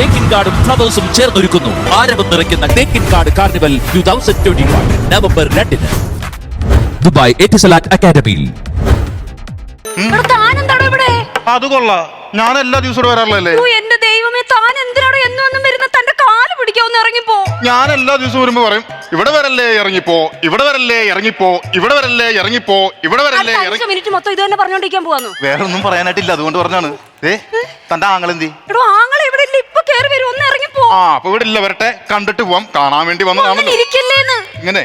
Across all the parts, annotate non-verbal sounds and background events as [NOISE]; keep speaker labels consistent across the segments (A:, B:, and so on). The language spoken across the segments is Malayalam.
A: തേക്കിൻ കാർഡും ഫ്ലവേഴ്സും ചേർന്നൊരുക്കുന്നു. ആരവം നിറയ്ക്കുന്ന തേക്കിൻ card carnival two thousand twenty one November രണ്ടിന്. ദുബായ് എറ്റിസലാറ്റ് അക്കാദമിയിൽ.
B: അത് കൊള്ളാം. ഞാൻ എല്ലാ ദിവസവും
C: ഓ എന്റെ ദൈവമേ താൻ എന്തിനാണോ എന്നൊന്നും എന്നും വരുന്ന? തന്റെ കാൽ പിടിക്കാവുന്ന ഇറങ്ങിപ്പോ.
B: ഞാൻ എല്ലാ ദിവസവും വരുമ്പോ പറയും ഇവിടെ വരല്ലേ ഇറങ്ങിപ്പോ. ഇവിടെ വരല്ലേ ഇറങ്ങിപ്പോ. ഇവിടെ വരല്ലേ ഇറങ്ങിപ്പോ. ഇവിടെ വരല്ലേ ഇറങ്ങി
C: അഞ്ച് മിനിറ്റ് മൊത്തം ഇത് തന്നെ പറഞ്ഞോണ്ടിരിക്കാൻ പോവാന്നു.
B: വേറെ ഒന്നും പറയാനായിട്ടില്ല അതുകൊണ്ട് പറഞ്ഞാണ്. ഏ? തന്റെ ആങ്ങളെന്തി?
C: എടോ ആങ്ങളെ ഇവിടെ ഇല്ല ഇപ്പൊ കേറി വരും ഒന്ന് ഇറങ്ങിപ്പോ.
B: ആ അപ്പൊ ഇവിടെ ഇല്ല വരട്ടെ. കണ്ടിട്ട് പോവാം. കാണാൻ വേണ്ടി വന്നതാണല്ലോ
C: ഇരിക്കല്ലേന്ന്.
B: ഇങ്ങനെ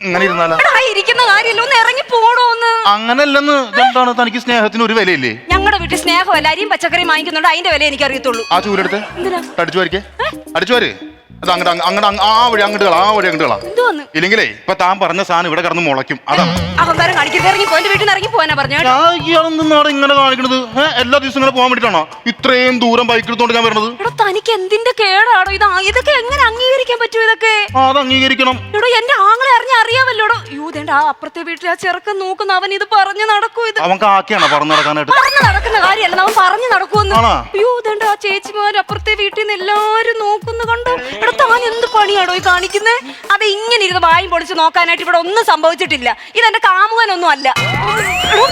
B: ഇങ്ങനെ ഇരുന്നാലോ.
C: എടാ, ആ ഇരിക്കുന്ന കാര്യമില്ല ഒന്ന് ഇറങ്ങി പോടോ ഒന്ന്
B: അങ്ങനല്ലെന്ന്. എന്താണ് തനിക്ക് സ്നേഹത്തിന് ഒരു വിലയില്ലേ?
C: ഞങ്ങളുടെ വീട്ടിൽ സ്നേഹമല്ല അരിയും പച്ചക്കറിയും വാങ്ങിക്കുന്നുണ്ട് അതിന്റെ വില എനിക്ക് അറിയത്തുള്ളൂ
B: ആ ചൂലെടുത്ത്.
C: എന്തിനാ?
B: അടിച്ചു വരിക്കേ. അടിച്ചു വരെ. അത് അങ്ങോട്ട് അങ്ങോട്ട് ആ വഴി അങ്ങോട്ട് കളാ ആ വഴി അങ്ങോട്ട് കളാ
C: എന്തോന്ന്
B: ഇല്ലെങ്കിലേ ഇപ്പൊ താൻ പറഞ്ഞ സാധനം ഇവിടെ കിടന്ന് മുളയ്ക്കും. അതാണ്
C: അഹങ്കാരം കാണിക്കരുത്. ഇറങ്ങി പോയി വീട്ടിൽ നിന്ന് ഇറങ്ങി പോകാനാ പറഞ്ഞു കേട്ടോ.
B: ഞാൻ ഇയാളെന്താണ് ഇങ്ങനെ കാണിക്കണത്. ഏ, എല്ലാ ദിവസവും ഇങ്ങനെ പോകാൻ വേണ്ടിട്ടാണോ ഇത്രയും ദൂരം ബൈക്ക് എടുത്തോണ്ട് ഞാൻ വരണത്.
C: എടോ തനിക്ക് എന്തിന്റെ കേടാടോ ഇത്? ആ- ഇതൊക്കെ എങ്ങനെ അംഗീകരിക്കാൻ പറ്റും ഇതൊക്കെ?
B: ആ, അത് അംഗീകരിക്കണം.
C: എടോ എന്റെ ആങ്ങളെ അറിഞ്ഞ അറിയാമല്ലോടോ യോ ദേണ്ട ആ അപ്പുറത്തെ വീട്ടിൽ ആ ചെറുക്കൻ നോക്കുന്ന അവൻ ഇത് പറഞ്ഞു നടക്കൂ ഇത്.
B: അവൻ കാക്കിയാണോ പറഞ്ഞു നടക്കാനായിട്ട്?
C: പറഞ്ഞു നടക്കുന്ന കാര്യമല്ല അവൻ പറഞ്ഞു നടക്കുമെന്ന്.
B: ആണോ?
C: അയ്യോ ദേണ്ട ആ ചേച്ചിമാർ അപ്പുറത്തെ വീട്ടിൽ നിന്ന് പണിയാടോ ഈ കാണിക്കുന്നേ? അത് ഇങ്ങനെ ഇരുന്ന് വായും പൊളിച്ച് നോക്കാനായിട്ട് ഇവിടെ ഒന്നും സംഭവിച്ചിട്ടില്ല. ഇതെന്റെ കാമുകനൊന്നും അല്ല.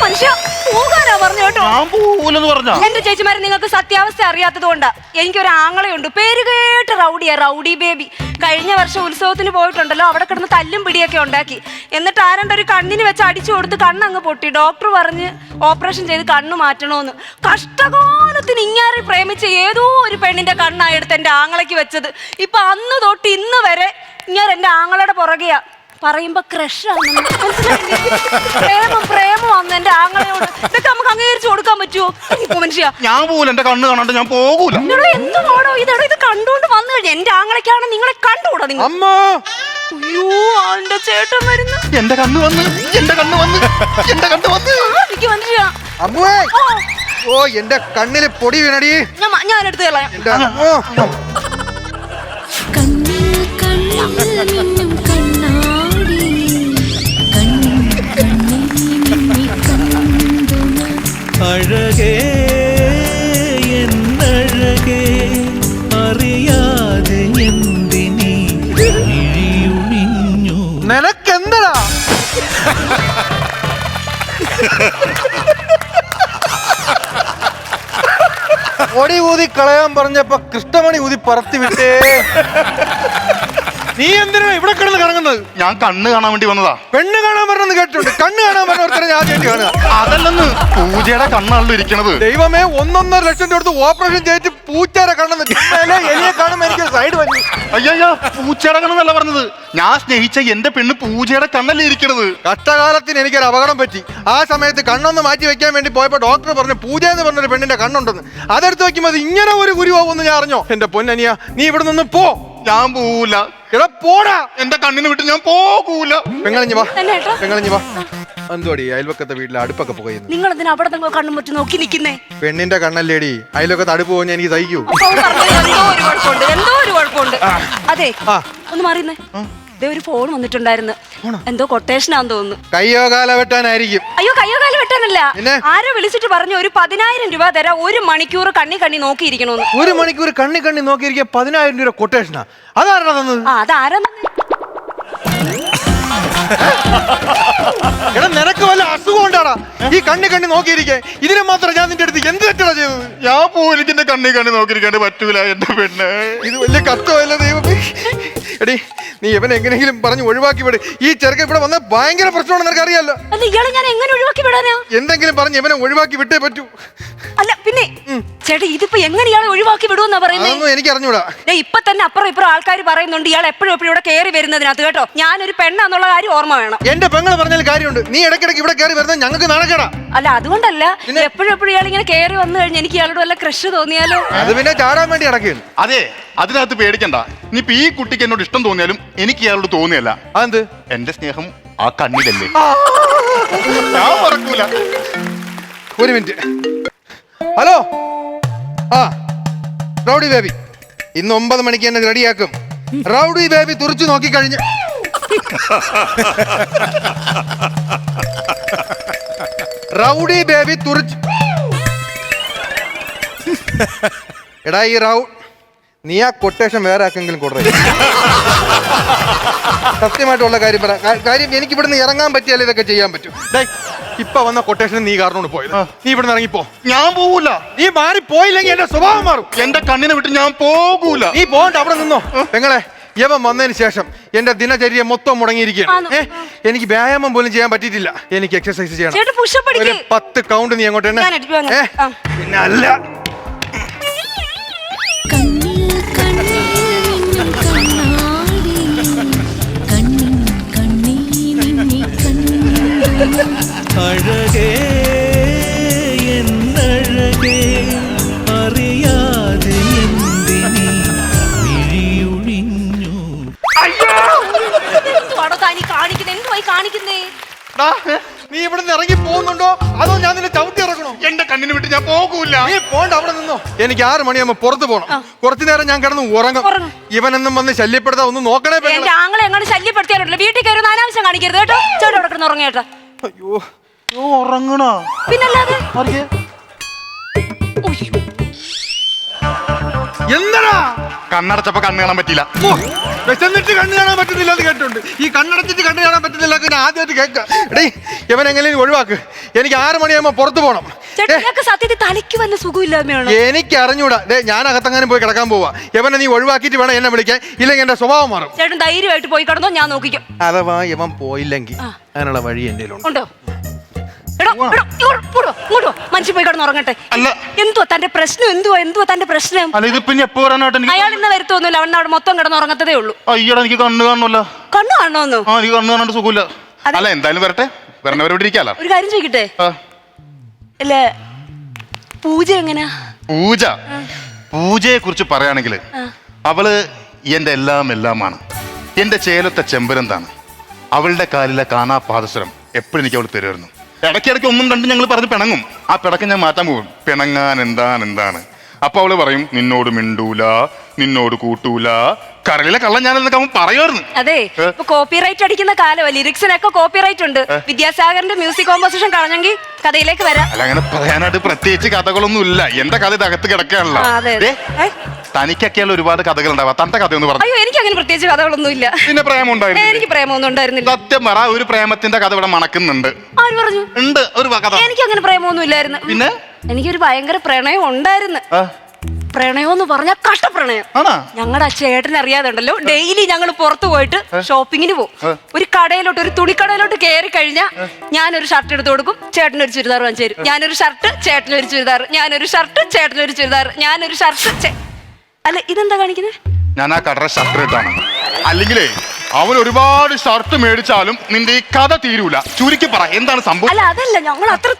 C: മനുഷ്യ പോകാനാ പറഞ്ഞു കേട്ടോ.
B: ഞാൻ പോകൂലെന്ന് പറഞ്ഞ?
C: എന്റെ ചേച്ചിമാരെ നിങ്ങൾക്ക് സത്യാവസ്ഥ അറിയാത്തത് കൊണ്ടാ. എനിക്കൊരു ആങ്ങളയുണ്ട്. പേര് കേട്ട് റൗഡിയാ റൗഡി ബേബി. കഴിഞ്ഞ വർഷം ഉത്സവത്തിന് പോയിട്ടുണ്ടല്ലോ അവിടെ കിടന്ന് തല്ലും പിടിയൊക്കെ ഉണ്ടാക്കി. എന്നിട്ട് ആരണ്ട ഒരു കണ്ണിന് വെച്ച് അടിച്ചു കൊടുത്ത് കണ്ണങ്ങ് പൊട്ടി. ഡോക്ടർ പറഞ്ഞ് ഓപ്പറേഷൻ ചെയ്ത് കണ്ണ് മാറ്റണോന്ന്. കഷ്ടകാലത്തിന് ഇങ്ങാരെ പ്രേമിച്ച ഏതോ ഒരു പെണ്ണിന്റെ കണ്ണായെടുത്ത് എന്റെ ആങ്ങളയ്ക്ക് വെച്ചത്. ഇപ്പൊ അന്ന് തൊട്ട് ഇന്ന് വരെ ഞാൻ എന്റെ ആങ്ങളുടെ പുറകെയാ. പറയുമ്പോ ക്രഷാണ് പ്രേമം പ്രേമം അന്ന് എന്റെ ആങ്ങളയോട് ഇതൊക്കെ നമുക്ക് അംഗീകരിച്ചു കൊടുക്കാൻ പറ്റുമോ ഇപ്പൊ മനുഷ്യ.
B: ഞാൻ പോകൂല എന്റെ കണ്ണ് കാണാണ്ട് ഞാൻ പോകൂല.
C: എടോ എന്തുവാടോ ഇതെടോ ഇത് കണ്ടുകൊണ്ട് വന്നു കഴിഞ്ഞാൽ എന്റെ ആങ്ങളൊക്കെയാണ് നിങ്ങളെ കണ്ടുകൂടാ നിങ്ങൾ?
D: അമ്മ!
C: അയ്യോ എന്റെ ചേട്ടൻ വരുന്നു.
B: എന്റെ കണ്ണ് വന്ന് എന്റെ കണ്ണ് വന്ന് എന്റെ കണ്ണ് വന്ന്.
C: ആ, എനിക്ക് മനുഷ്യ.
D: അമ്മുവേ
C: ഓ.
D: എന്റെ കണ്ണിൽ പൊടി വീണടി.
C: ഞാൻ എടുത്തു കളയാം
D: എന്റെ
E: അഴകേ എന്നഴകേ അറിയാതെ എന്തിനീ ഇഴിയുമിഞ്ഞു
D: നിനക്കെന്തടാ? പൊടി [LAUGHS] ഊതി കളയാൻ പറഞ്ഞപ്പോ കൃഷ്ണമണി ഊതി പറത്തി വിട്ടേ. നീ എന്തിനാ ഇവിടെ കിടന്ന് കറങ്ങുന്നത്?
B: ഞാൻ കണ്ണ് കാണാൻ വേണ്ടി വന്നതാ.
D: പെണ്ണ് കാണാൻ പറഞ്ഞെന്ന് കേട്ടിട്ടുണ്ട്. കണ്ണ് കാണാൻ പറഞ്ഞ ഒരുത്തരെ ഞാൻ ആദ്യമായിട്ട് കാണുക.
B: അതല്ലെന്ന് പൂജയുടെ കണ്ണാണല്ലോ ഇരിക്കുന്നത്
D: ദൈവമേ ഒന്നൊന്നര ലക്ഷം രൂപ കൊടുത്ത് ഓപ്പറേഷൻ ചെയ്തിട്ട് പൂച്ചയുടെ കണ്ണെന്ന് എന്നെ എലിയെ കാണുമ്പോ എനിക്ക് സൈഡ് വന്നു.
B: അയ്യോ പൂച്ചയുടെ കണ്ണെന്നല്ല പറഞ്ഞത്. ഞാൻ സ്നേഹിച്ച എന്റെ പെണ്ണ് പൂജയുടെ കണ്ണല്ലേ ഇരിക്കുന്നത്
D: കഷ്ടകാലത്തിന് എനിക്കൊരു അപകടം പറ്റി. ആ സമയത്ത് കണ്ണൊന്ന് മാറ്റി വെക്കാൻ വേണ്ടി പോയപ്പോ ഡോക്ടർ പറഞ്ഞു പൂജ എന്ന് പറഞ്ഞൊരു പെണ്ണിന്റെ കണ്ണുണ്ടെന്ന്. അതെടുത്ത് വെക്കുമ്പോൾ അത് ഇങ്ങനെ ഒരു ഗുരുവാകുമെന്ന് ഞാൻ അറിഞ്ഞോ? എന്റെ പൊന്നനിയ നീ ഇവിടെ നിന്ന് പോ.
B: ഞാൻ പോവൂല.
D: എടാ പോടാ.
B: എന്റെ കണ്ണിന് വിട്ട് ഞാൻ പോകൂല.
D: പെങ്ങളിഞ്ഞ് വാ.
C: തന്നെ ഏട്ടാ
D: പെങ്ങളിഞ്ഞ് വാ. എന്തുവാടി അയൽവക്കത്തെ വീട്ടിൽ അടുപ്പൊക്കെ പുകയുന്നു
C: നിങ്ങൾ എന്തിനാ അവിടെ നിങ്ങൾ കണ്ണും മുറ്റി നോക്കി നിൽക്കുന്നേ
D: പെണ്ണിന്റെ കണ്ണല്ലേടി. അയൽവക്കത്ത് അടുപ്പ് പോകാൻ എനിക്ക് സഹിക്കൂ.
C: എന്തോ ഒരു കുഴപ്പമുണ്ട് എന്തോ ഒരു കുഴപ്പമുണ്ട്. അതെ
D: ആ.
C: ഒന്ന് മാറിയുന്നേ ദേ ഒരു ഫോൺ വന്നിട്ടുണ്ടായിരുന്നു. എന്തോ കൊട്ടേഷനാന്ന് തോന്നുന്നു.
D: കയ്യോ കാല വെട്ടാനായിരിക്കും.
C: അയ്യോ കയ്യോ കാല വെട്ടാനല്ല? ആരോ വിളിച്ചിട്ട് പറഞ്ഞു ഒരു പതിനായിരം രൂപ തരാം ഒരു മണിക്കൂർ കണ്ണി കണ്ണി നോക്കിയിരിക്കണോന്ന്.
D: ഒരു മണിക്കൂർ കണ്ണി കണ്ണി നോക്കിയിരിക്കുക പതിനായിരം രൂപ കൊട്ടേഷനാ അതാരണ തന്നത്?
C: അതാരാ
D: എടാ നിനക്ക് വല്ല അസുഖം ഉണ്ടാടാ? ഈ കണ്ണി കണ്ണി നോക്കിയിരിക്കേ. ഇതിനെ മാത്രം ഞാൻ നിന്റെ അടുത്ത് എന്ത് തെറ്റാ ചെയ്തത്?
B: ഞാൻ പോലും എനിക്ക് എന്റെ കണ്ണി കണ്ണി നോക്കിയിരിക്കാണ്ട് പറ്റൂല എന്റെ പെണ്ണ്.
D: ഇത് വലിയ കഷ്ടമല്ല ദൈവമേ? എടി നീ ഇവനെ എങ്ങനെയെങ്കിലും പറഞ്ഞു ഒഴിവാക്കി വിട്. ഈ ചെറുക്കൻ ഇവിടെ വന്ന ഭയങ്കര പ്രശ്നമാണ് നിനക്ക് അറിയാലോ?
C: അല്ല ഇയാളെ ഞാൻ എങ്ങനെ ഒഴിവാക്കി വിടാനാ?
D: എന്തെങ്കിലും പറഞ്ഞു ഇവനെ ഒഴിവാക്കി വിട്ടേ പറ്റൂ.
C: അല്ല പിന്നെ ചേട്ടാ ഇതിപ്പോ എങ്ങനെ ഇയാളെ ഒഴിവാക്കി വിടുമെന്നാ പറയുന്നത്
D: അതൊന്നും എനിക്ക് അറിഞ്ഞൂടാ
C: ഇപ്പൊ തന്നെ അപ്പുറം ഇപ്പുറം ആൾക്കാർ പറയുന്നുണ്ട് ഇയാൾ എപ്പോഴും എപ്പോഴും ഇവിടെ കയറി വരുന്നതിനകത്ത് കേട്ടോ. ഞാനൊരു പെണ്ണാന്നുള്ള കാര്യം ഓർമ്മ വേണം.
D: എന്റെ പെങ്ങൾ പറഞ്ഞാൽ കാര്യമുണ്ട്. നീ ഇടയ്ക്കിടയ്ക്ക് ഇവിടെ കയറി വരുന്നത് ഞങ്ങൾക്ക് നടക്കടാ
C: അല്ല അതുകൊണ്ടല്ല. എപ്പോഴും എപ്പോഴും ഇയാൾ ഇങ്ങനെ കയറി വന്നു കഴിഞ്ഞാൽ എനിക്ക് ഇയാളോട് വല്ല ക്രഷ് തോന്നിയാലോ?
D: അത് പിന്നെ ചാടാൻ വേണ്ടി ഇടയ്ക്കാണ്
B: അതെ അതിനകത്ത് പേടിക്കണ്ട. ഇനിയിപ്പോ ഈ കുട്ടിക്ക് എന്നോട് ഇഷ്ടം തോന്നിയാലും എനിക്ക് ഇയാളോട് തോന്നിയല്ല.
D: അതെന്ത്?
B: എന്റെ സ്നേഹം ആ കണ്ണിലല്ലേ? ഞാൻ മറക്കൂല.
D: ഒരു മിനിറ്റ്. ഹലോ? ആ റൗഡി ബേബി. ഇന്ന് ഒമ്പത് മണിക്ക് എന്നെ റെഡിയാക്കും. റൗഡി ബേബി തുറച്ചു നോക്കിക്കഴിഞ്ഞ്. റൗഡി ബേബി തുറച്ചു. എടാ ഈ റൗ നീ ആ കൊട്ടേഷൻ വേറെ ആക്കെങ്കിലും കൊടുറേ സത്യമായിട്ടുള്ള കാര്യം പറ. കാ- കാര്യം എനിക്ക് ഇവിടുന്ന് ഇറങ്ങാൻ പറ്റിയാലേ ഇതൊക്കെ ചെയ്യാൻ പറ്റും. ഡേയ്, ഇപ്പൊ വന്ന കൊട്ടേഷൻ നീ കാരണമാണ് പോയത്. നീ ഇവിടുന്ന് ഇറങ്ങിപ്പോ
B: ഞാൻ പോകൂല
D: നീ മാറി പോയില്ലെങ്കിൽ എന്റെ സ്വഭാവം മാറും.
B: എന്റെ കണ്ണിനെ വിട്ട് ഞാൻ പോകൂല.
D: നീ പോകണ്ട അവിടെ നിന്നോ. പെങ്ങളെ യവൻ വന്നതിന് ശേഷം എന്റെ ദിനചര്യ മൊത്തം മുടങ്ങിയിരിക്കുകയാണ്.
C: ആണോ?
D: ഏ? എനിക്ക് വ്യായാമം പോലും ചെയ്യാൻ പറ്റിയിട്ടില്ല. എനിക്ക് എക്സസൈസ് ചെയ്യണം.
C: പുഷപ്പ്
D: ഒരു
C: അടിക്ക്
D: പത്ത് കൗണ്ട് നീ അങ്ങോട്ട് തന്നെ
C: ഞാൻ.
D: ഏ?
C: ആ.
D: പിന്നെ അല്ല.
E: അഴകേ എന്നഴകേ അറിയാതെ മിഴിയൊഴിഞ്ഞു.
C: കാണിക്കുന്നേ
D: നീ ഇവിടുന്ന് ഇറങ്ങി പോകുന്നുണ്ടോ? അതോ ഞാൻ നിന്നെ ചവിട്ടി ഇറങ്ങണോ
B: എന്റെ കണ്ണിന് വിട്ട് ഞാൻ പോകൂല.
D: നീ പോണ്ട അവിടെ നിന്നോ. എനിക്ക് ആറ് മണിയാകുമ്പോ പുറത്ത് പോകണം കുറച്ചു നേരം ഞാൻ കിടന്ന് ഉറങ്ങും. ഇവനൊന്നും വന്ന് ശല്യപ്പെടുത്താ ഒന്ന് നോക്കണേ
C: എങ്ങനെ ശല്യപ്പെടുത്തിയാലുണ്ടല്ലോ. വീട്ടിൽ കയറി അനാവശ്യം കാണിക്കരുത് കേട്ടോ. ചേട്ടാ അവിടെ ഉറങ്ങിയേട്ടാ
D: അയ്യോ
B: ഉറങ്ങണോ?
C: പിന്നല്ലാതെ?
D: എന്താടാ
B: കണ്ണടച്ചപ്പോ കണ്ണ് കാണാൻ
D: പറ്റില്ല വിശന്നിട്ട് കണ്ണ് കാണാൻ പറ്റുന്നില്ല എന്ന് കേട്ടിട്ടുണ്ട്. ഈ കണ്ണടച്ചിട്ട് കണ്ണ് കാണാൻ പറ്റുന്നില്ല എന്ന് ഞാൻ ആദ്യമായിട്ട് കേൾക്കാം എടേ ഇവൻ എങ്ങനെയും ഒഴിവാക്ക്. എനിക്ക് ആറ് മണിയാകുമ്പോ പുറത്തു പോകണം
C: ചേട്ടാ ഞങ്ങൾക്ക് സത്യത്തിൽ തലയ്ക്ക് വല്ല സുഖമില്ലായ്മയാണോ
D: എനിക്ക് അറിഞ്ഞൂടാ ഡേ ഞാൻ അകത്തങ്ങനെ പോയി കിടക്കാൻ പോവാ. ഇവനെ നീ ഒഴിവാക്കിയിട്ട് വേണം എന്നെ വിളിക്കാൻ. ഇല്ലെങ്കിൽ എന്റെ സ്വഭാവം മാറും.
C: ചേട്ടൻ ധൈര്യമായിട്ട് പോയി കിടന്നോ ഞാൻ നോക്കിക്കും.
D: അഥവാ ഇവൻ പോയില്ലെങ്കിൽ അതിനുള്ള വഴി എന്റെ ഉണ്ടോ?
C: എടോ, എടോ, ഇങ്ങോട്ട് പോടോ, ഇങ്ങോട്ട് പോ. മനുഷ്യൻ പോയി കിടന്ന് ഉറങ്ങട്ടെ
B: അല്ല.
C: എന്തുവാ തന്റെ പ്രശ്നം എന്തുവാ എന്തുവാ തന്റെ പ്രശ്നം?
B: അല്ല ഇത് പിന്നെ എപ്പോ വരാനായിട്ട് എനിക്ക്
C: അയാൾ ഇന്ന് വരുത്തൊന്നുമില്ല അവൻ അവിടെ മൊത്തം കിടന്ന് ഉറങ്ങത്തതേ ഉള്ളൂ
B: അയ്യടാ എനിക്ക് കണ്ണ് കാണണമല്ലോ
C: കണ്ണു കാണണോന്നു?
B: ആ എനിക്ക് കണ്ണ് കാണാണ്ട് സുഖമില്ല.
C: അതെ.
B: അല്ല എന്തായാലും വരട്ടെ. വരണവരോട് ഇരിക്കാലോ.
C: ഒരു കാര്യം ചോദിക്കട്ടെ?
B: ആ,
C: അല്ല പൂജ എങ്ങനെയാ
B: പൂജ? പൂജയെ കുറിച്ച് പറയുകയാണെങ്കിൽ അവൾ എന്റെ എല്ലാം എല്ലാമാണ്. എന്റെ ചേലത്തെ ചെമ്പരന്താണ്. അവളുടെ കാലിലെ കാണാ പാദസരം എപ്പോഴും എനിക്ക് അവൾ തരുമായിരുന്നു. ഇടയ്ക്കിടയ്ക്ക് ഒന്നും കണ്ട് ഞങ്ങൾ പറഞ്ഞ് പിണങ്ങും. ആ പിണക്കം ഞാൻ മാറ്റാൻ പോകും. പിണങ്ങാൻ എന്താണ് എന്താണ്? അപ്പൊ അവൾ പറയും നിന്നോട് മിണ്ടൂല നിന്നോട് കൂട്ടൂല കരളിലെ കള്ളം ഞാൻ എന്നൊക്കെ അവൻ പറയുമായിരുന്നു.
C: അതെ? ഇപ്പൊ കോപ്പിറൈറ്റ് അടിക്കുന്ന കാലമല്ല ലിറിക്സിനൊക്കെ കോപ്പിറൈറ്റ് ഉണ്ട്. വിദ്യാസാഗറിന്റെ മ്യൂസിക് കോമ്പോസിഷൻ കളഞ്ഞെങ്കിൽ കഥയിലേക്ക് വരാം.
B: അല്ല അങ്ങനെ പറയാനായിട്ട് പ്രത്യേകിച്ച് കഥകളൊന്നും ഇല്ല. എന്റെ കഥ
C: ഇതകത്ത്.
B: ദേ, തനിക്കൊക്കെയുള്ള ഒരുപാട് കഥകൾ ഉണ്ടാവാം തന്റെ കഥയൊന്ന് പറഞ്ഞു.
C: അയ്യോ എനിക്ക് അങ്ങനെ പ്രത്യേകിച്ച് കഥകളൊന്നും ഇല്ല.
B: പിന്നെ പ്രേമം ഉണ്ടായിരുന്നു
C: എനിക്ക് പ്രേമൊന്നും ഉണ്ടായിരുന്നില്ല.
B: സത്യം പറ ഒരു പ്രേമത്തിന്റെ കഥ ഇവിടെ മണക്കുന്നുണ്ട്.
C: ആര് പറഞ്ഞു?
B: ഉണ്ട് ഒരു കഥ.
C: എനിക്ക് അങ്ങനെ പ്രേമൊന്നും ഇല്ലായിരുന്നു.
B: പിന്നെ?
C: എനിക്കൊരു ഭയങ്കര പ്രണയം ഉണ്ടായിരുന്നു. പ്രണയം എന്ന് പറഞ്ഞാൽ കഷ്ടപ്രണയം.
B: ആണോ?
C: ഞങ്ങളുടെ ചേട്ടൻ അറിയാതുണ്ടല്ലോ ഡെയിലി ഞങ്ങൾ പുറത്തു പോയിട്ട് ഷോപ്പിങ്ങിന് പോകും ഒരു കടയിലോട്ട് ഒരു തുണിക്കടയിലോട്ട് കയറി കഴിഞ്ഞാൽ ഞാനൊരു ഷർട്ട് എടുത്ത് കൊടുക്കും ചേട്ടൻ ഒരു ചുരിദാർ വാങ്ങിച്ചു തരും. ഞാനൊരു ഷർട്ട് ചേട്ടൻ ഒരു ചുരിദാർ ഞാനൊരു ഷർട്ട് ചേട്ടൻ ഒരു ചുരിദാർ ഞാനൊരു ഷർട്ട് അല്ല ഇതെന്താ കാണിക്കുന്നത്
B: ഞാൻ ആ കടറ ഷർട്ട് ഇട്ടാണ്. അല്ലെങ്കിലേ അവൻ ഒരുപാട് ഷർട്ട് മേടിച്ചാലും നിന്റെ ഈ കഥ തീരൂല. ചുരുക്കി പറ എന്താണ് സംഭവം?
C: അല്ല അതല്ല ഞങ്ങൾ അത്ര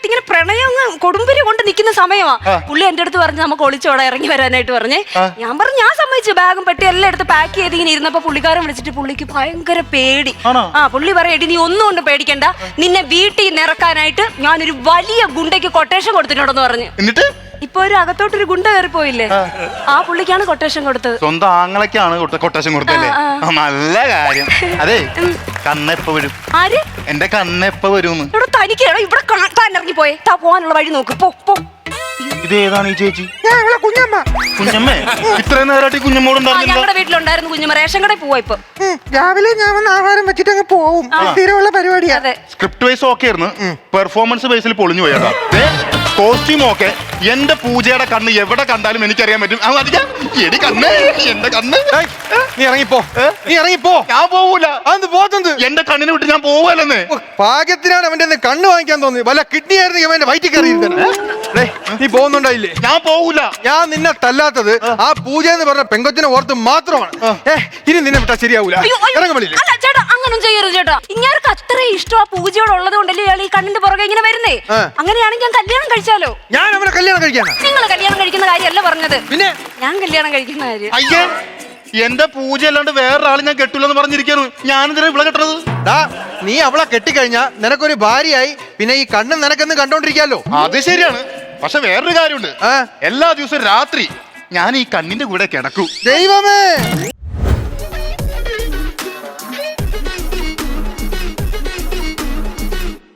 C: തിക്കായിട്ട് ഇങ്ങനെ പ്രണയം കൊടുമ്പിരി കൊണ്ട് നിൽക്കുന്ന സമയമാ. പുള്ളി എന്റെ അടുത്ത് പറഞ്ഞ് നമുക്ക് ഒളിച്ചോടെ ഇറങ്ങി വരാനായിട്ട് പറഞ്ഞേ. ഞാൻ പറഞ്ഞു ഞാൻ സമ്മതിച്ചു ബാഗും പെട്ടി എല്ലാം എടുത്ത് പാക്ക് ചെയ്ത് ഇങ്ങനെ ഇരുന്നപ്പോ പുള്ളിക്കാരൻ വിളിച്ചിട്ട് പുള്ളിക്ക് ഭയങ്കര പേടി. ആ പുള്ളി പറയടി നീ ഒന്നും കൊണ്ട് പേടിക്കണ്ട. നിന്നെ വീട്ടിൽ നിന്ന് ഇറക്കാനായിട്ട് ഞാനൊരു വലിയ ഗുണ്ടയ്ക്ക് കൊട്ടേഷൻ കൊടുത്തിട്ടുണ്ടെന്ന് പറഞ്ഞു.
B: എന്നിട്ട്?
C: ഇപ്പൊ ഒരു അകത്തോട്ടൊരു ഗുണ്ട കയറി പോയില്ലേ ആ പുള്ളിക്കാണ് കൊട്ടേഷൻ കൊടുത്തത്.
B: സ്വന്തം ആങ്ങളൊക്കെയാണ് കൊട്ട- കൊട്ടേഷൻ കൊടുത്തല്ലേ
C: ആ,
B: നല്ല കാര്യം. അതെ. വരും.
C: ആര്?
B: എന്റെ കണ്ണെപ്പ വരും
C: ഇവിടെ തനിക്ക് എടാ, ഇവിടെ കാ- താൻ ഇറങ്ങി പോയേ. താ പോകാനുള്ള വഴി നോക്ക്. പോ പോ.
B: ഇത് ഏതാണ് ഈ ചേച്ചി?
D: കുഞ്ഞമ്മ.
B: കുഞ്ഞമ്മേ ഇത്രയും നേരമായിട്ട് ഈ കുഞ്ഞമ്മോട്
C: ആ
B: ഉണ്ടായിരുന്നില്ല?
C: ഞങ്ങളുടെ വീട്ടിലുണ്ടായിരുന്നു കുഞ്ഞുമ റേഷൻ കടയിൽ പോവാ ഇപ്പൊ.
D: രാവിലെ ഞാൻ വന്ന് ആഹാരം വെച്ചിട്ട് അങ്ങ് പോവും. സ്ഥിരമുള്ള പരിപാടിയാ.
B: സ്ക്രിപ്റ്റ് വൈസ് ഓക്കെ ആയിരുന്നു. പെർഫോമൻസ് ബേസിൽ പൊളിഞ്ഞു പോയതാ കോസ്റ്റ്യൂം ഓക്കെ എന്റെ പൂജയുടെ കണ്ണ് എവിടെ കണ്ടാലും എനിക്കറിയാൻ പറ്റും. എടി കണ്ണ് എന്റെ കണ്ണ്.
D: നീ ഇറങ്ങിപ്പോ. നീ ഇറങ്ങിപ്പോ.
B: ഞാൻ പോവൂല.
D: അത് പോകുന്നത്
B: എന്റെ കണ്ണിനെ വിട്ട് ഞാൻ പോവല്ലെന്ന്.
D: ഭാഗ്യത്തിനാണ് അവന്റെ കണ്ണ് വാങ്ങിക്കാൻ തോന്നി വല്ല കിഡ്നി ആയിരുന്നു ഇവന്റെ വയറ്റിൽ കയറിയിരുന്നെ നീ പോകുന്നുണ്ടായില്ലേ?
B: ഞാൻ പോവൂല.
D: ഞാൻ നിന്നെ തല്ലാത്തത് ആ. പൂജ എന്ന് പറഞ്ഞ പെങ്കൊച്ചിനെ ഓർത്ത് മാത്രമാണ്. ഇനി നിന്നെ വിട്ടാ ശരിയാവൂല.
C: ചേട്ടാ അങ്ങനൊന്നും ചെയ്യരുത് ചേട്ടാ. ഇങ്ങാർക്ക് അത്രയും ഇഷ്ടം ആ പൂജയോട് ഉള്ളത് കൊണ്ടല്ലേ ഇയാൾ ഈ കണ്ണിന്റെ പുറകെ ഇങ്ങനെ വരുന്നേ? അങ്ങനെയാണെങ്കിൽ ഞാൻ കല്യാണം കഴിച്ചാലോ
D: ഞാൻ അവനെ കല്യാണം കഴിക്കാനാ.
C: നിങ്ങൾ കല്യാണം കഴിക്കുന്ന കാര്യമല്ല പറഞ്ഞത്.
D: പിന്നെ?
C: ഞാൻ കല്യാണം കഴിക്കുന്ന കാര്യം.
B: അയ്യേ എന്റെ പൂജ അല്ലാണ്ട് വേറൊരാൾ ഞാൻ കെട്ടില്ലെന്ന് പറഞ്ഞിരിക്കുന്നു ഞാനെന്തിനാ ഇവിടെ കെട്ടണത്?
D: ഡാ നീ അവളെ കെട്ടിക്കഴിഞ്ഞാ നിനക്കൊരു ഭാര്യയായി പിന്നെ ഈ കണ്ണ് നിനക്കെന്ന് കണ്ടോണ്ടിരിക്കാലോ.
B: അത് ശരിയാണ്. പക്ഷെ വേറൊരു കാര്യമുണ്ട്.
D: ആ.
B: എല്ലാ ദിവസവും രാത്രി ഞാൻ ഈ കണ്ണിന്റെ കൂടെ കിടക്കൂ.
D: ദൈവമേ!